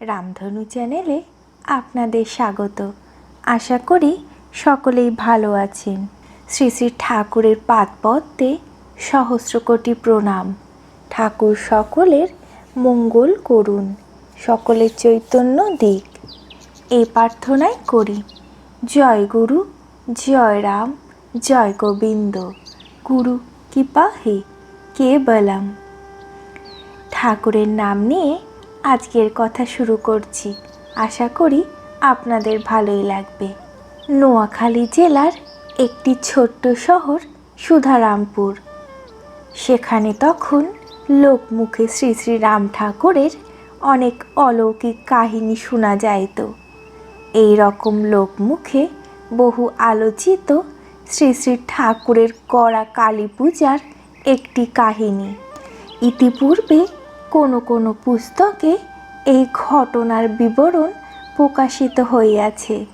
রামধনু চ্যানেলে আপনাদের স্বাগত। আশা করি সকলেই ভালো আছেন। শ্রী শ্রী ঠাকুরের পাদপদ্মে সহস্র কোটি প্রণাম। ঠাকুর সকলের মঙ্গল করুন। সকলের চৈতন্য দিক। এই প্রার্থনাই করি। জয় গুরু, জয় রাম, জয় গোবিন্দ। গুরু কৃপা হে কে বলাম ঠাকুরের নাম নিয়ে আজকের কথা শুরু করছি। আশা করি আপনাদের ভালোই লাগবে। নোয়াখালী জেলার একটি ছোট্ট শহর সুধারামপুর। সেখানে তখন লোকমুখে শ্রী শ্রী রাম ঠাকুরের অনেক অলৌকিক কাহিনী শোনা যাইত। এই রকম লোকমুখে বহু আলোচিত শ্রী শ্রী ঠাকুরের করা কালী পূজার একটি কাহিনী। ইতিপূর্বে কোনো কোনো পুস্তকে এই ঘটনার বিবরণ প্রকাশিত হইয়াছে।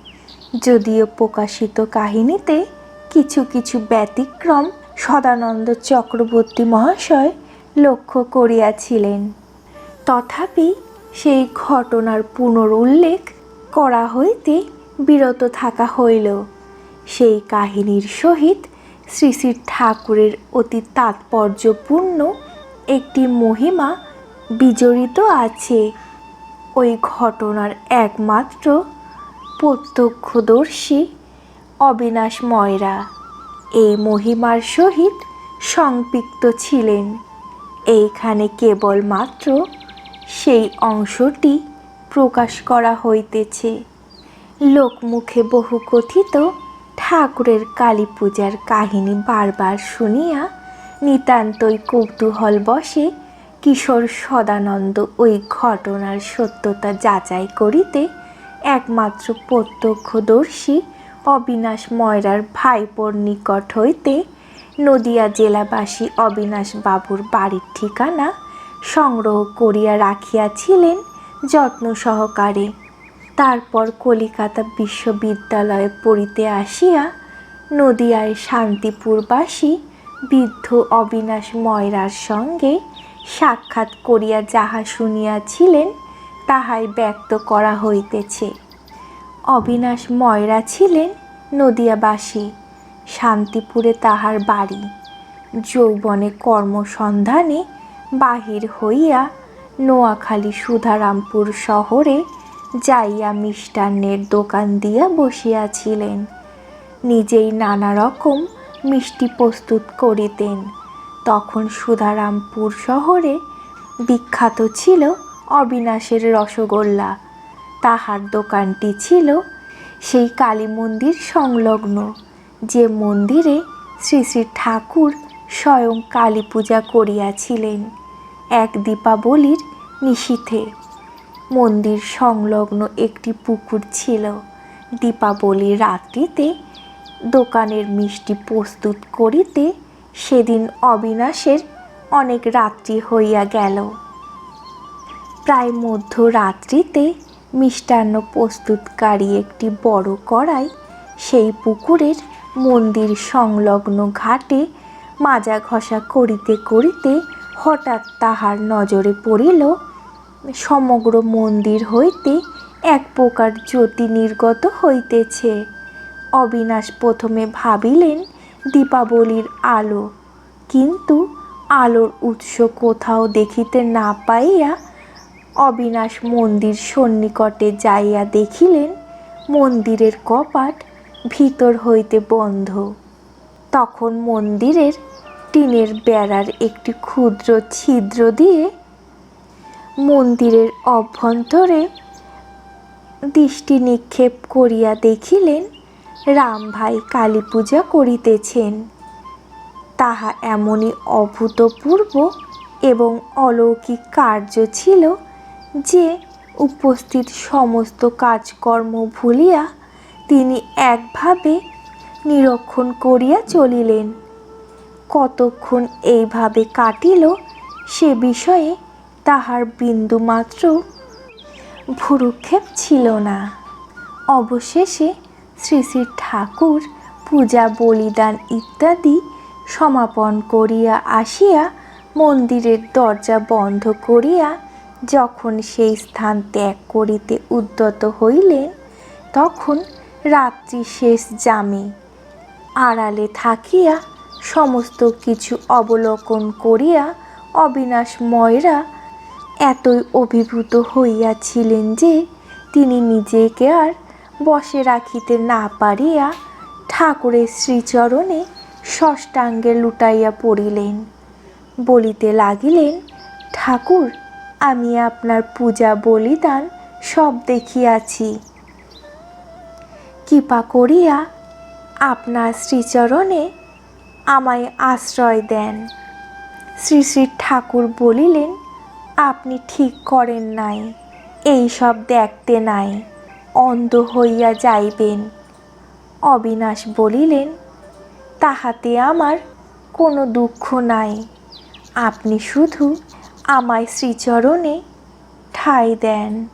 যদিও প্রকাশিত কাহিনীতে কিছু কিছু ব্যতিক্রম সদানন্দ চক্রবর্তী মহাশয় লক্ষ্য করিয়াছিলেন। তথাপি সেই ঘটনার পুনরুল্লেখ করা হইতে বিরত থাকা হইল। সেই কাহিনীর সহিত শ্রী শ্রী ঠাকুরের অতি তাৎপর্যপূর্ণ একটি মহিমা বিজড়িত আছে। ওই ঘটনার একমাত্র প্রত্যক্ষদর্শী অবিনাশ ময়রা। এই মহিমার সহিত সংপৃক্ত ছিলেন। এইখানে কেবলমাত্র সেই অংশটি প্রকাশ করা হইতেছে। লোকমুখে বহু কথিত ঠাকুরের কালী পূজার কাহিনী বারবার শুনিয়া নিতান্তই কৌতূহল বসে কিশোর সদানন্দ ওই ঘটনার সত্যতা যাচাই করিতে একমাত্র প্রত্যক্ষদর্শী অবিনাশ ময়রার ভাইপোর নিকট হইতে নদিয়া জেলাবাসী অবিনাশ বাবুর বাড়ির ঠিকানা সংগ্রহ করিয়া রাখিয়াছিলেন যত্ন সহকারে। তারপর কলিকাতা বিশ্ববিদ্যালয়ে পড়িতে আসিয়া নদিয়ায় শান্তিপুরবাসী বৃদ্ধ অবিনাশ ময়রার সঙ্গে সাক্ষাৎ করিয়া যাহা শুনিয়াছিলেন, তাহাই ব্যক্ত করা হইতেছে। অবিনাশ ময়রা ছিলেন নদিয়াবাসী, শান্তিপুরে তাহার বাড়ি। যৌবনে কর্মসন্ধানে বাহির হইয়া নোয়াখালী সুধারামপুর শহরে যাইয়া মিষ্টান্নের দোকান দিয়া বসিয়াছিলেন। নিজেই নানা রকম মিষ্টি প্রস্তুত করিতেন। তখন সুধারামপুর শহরে বিখ্যাত ছিল অবিনাশের রসগোল্লা। তাহার দোকানটি ছিল সেই কালী মন্দির সংলগ্ন, যে মন্দিরে শ্রী শ্রী ঠাকুর স্বয়ং কালী পূজা করিয়াছিলেন এক দীপাবলির নিশীথে মন্দির সংলগ্ন একটি পুকুর ছিল। দীপাবলির রাত্রিতে দোকানের মিষ্টি প্রস্তুত করিতে সেদিন অবিনাশের অনেক রাত্রি হইয়া গেল। প্রায় মধ্যরাত্রিতে মিষ্টান্ন প্রস্তুতকারী একটি বড় কড়াই সেই পুকুরের মন্দির সংলগ্ন ঘাটে মাজা ঘষা করিতে করিতে হঠাৎ তাহার নজরে পড়িল, সমগ্র মন্দির হইতে এক প্রকার জ্যোতি নির্গত হইতেছে। অবিনাশ প্রথমে ভাবিলেন দীপাবলির আলো। কিন্তু আলোর উৎস কোথাও দেখিতে না পাইয়া অবিনাশ মন্দির সন্নিকটে যাইয়া দেখিলেন, মন্দিরের কপাট ভিতর হইতে বন্ধ। তখন মন্দিরের টিনের বেড়ার একটি ক্ষুদ্র ছিদ্র দিয়ে মন্দিরের অভ্যন্তরে দৃষ্টি নিক্ষেপ করিয়া দেখিলেন রাম ভাই কালী পূজা করিতেছেন। তাহা এমনই অভূতপূর্ব এবং অলৌকিক কার্য ছিল যে উপস্থিত সমস্ত কাজকর্ম ভুলিয়া তিনি একভাবে নিরীক্ষণ করিয়া চলিলেন। কতক্ষণ এইভাবে কাটিল সে বিষয়ে তাহার বিন্দুমাত্র ভুরুক্ষেপ ছিল না। অবশেষে শ্রী শ্রী ঠাকুর পূজা, বলিদান ইত্যাদি সমাপন করিয়া আসিয়া মন্দিরের দরজা বন্ধ করিয়া যখন সেই স্থান ত্যাগ করিতে উদ্যত হইলেন তখন রাত্রি শেষ জামে আড়ালে থাকিয়া সমস্ত কিছু অবলোকন করিয়া অবিনাশ ময়রা এতই অভিভূত হইয়াছিলেন যে, তিনি নিজেকে আর বসে রাখিতে না পারিয়া ঠাকুরের শ্রীচরণে ষষ্ঠাঙ্গে লুটাইয়া পড়িলেন। বলিতে লাগিলেন, ঠাকুর, আমি আপনার পূজা বলিদান সব দেখিয়াছি। কৃপা করিয়া আপনার শ্রীচরণে আমায় আশ্রয় দেন। শ্রী শ্রী ঠাকুর বলিলেন, আপনি ঠিক করেন নাই, এই সব দেখতে নাই। অন্ধ হইয়া যাইবেন। অবিনাশ বলিলেন, তাহাতে আমার কোনো দুঃখ নাই। আপনি শুধু আমায় শ্রীচরণে ঠাঁই দেন।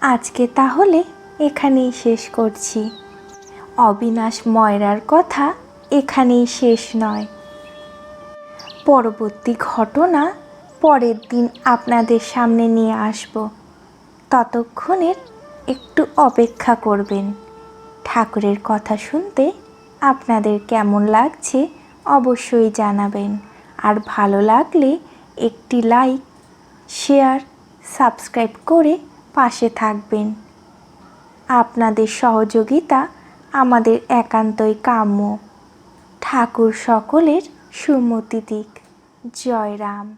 আজকে তাহলে এখানেই শেষ করছি। অবিনাশ ময়রার কথা এখানেই শেষ নয়। পরবর্তী ঘটনা পরের দিন আপনাদের সামনে নিয়ে আসব। ততক্ষণের একটু অপেক্ষা করবেন। ঠাকুরের কথা শুনতে আপনাদের কেমন লাগছে অবশ্যই জানাবেন। আর ভালো লাগলে একটি লাইক, শেয়ার, সাবস্ক্রাইব করে পাশে থাকবেন। আপনাদের সহযোগিতা আমাদের একান্তই কাম্য। ঠাকুর সকলের সুমতি দিক। জয় রাম।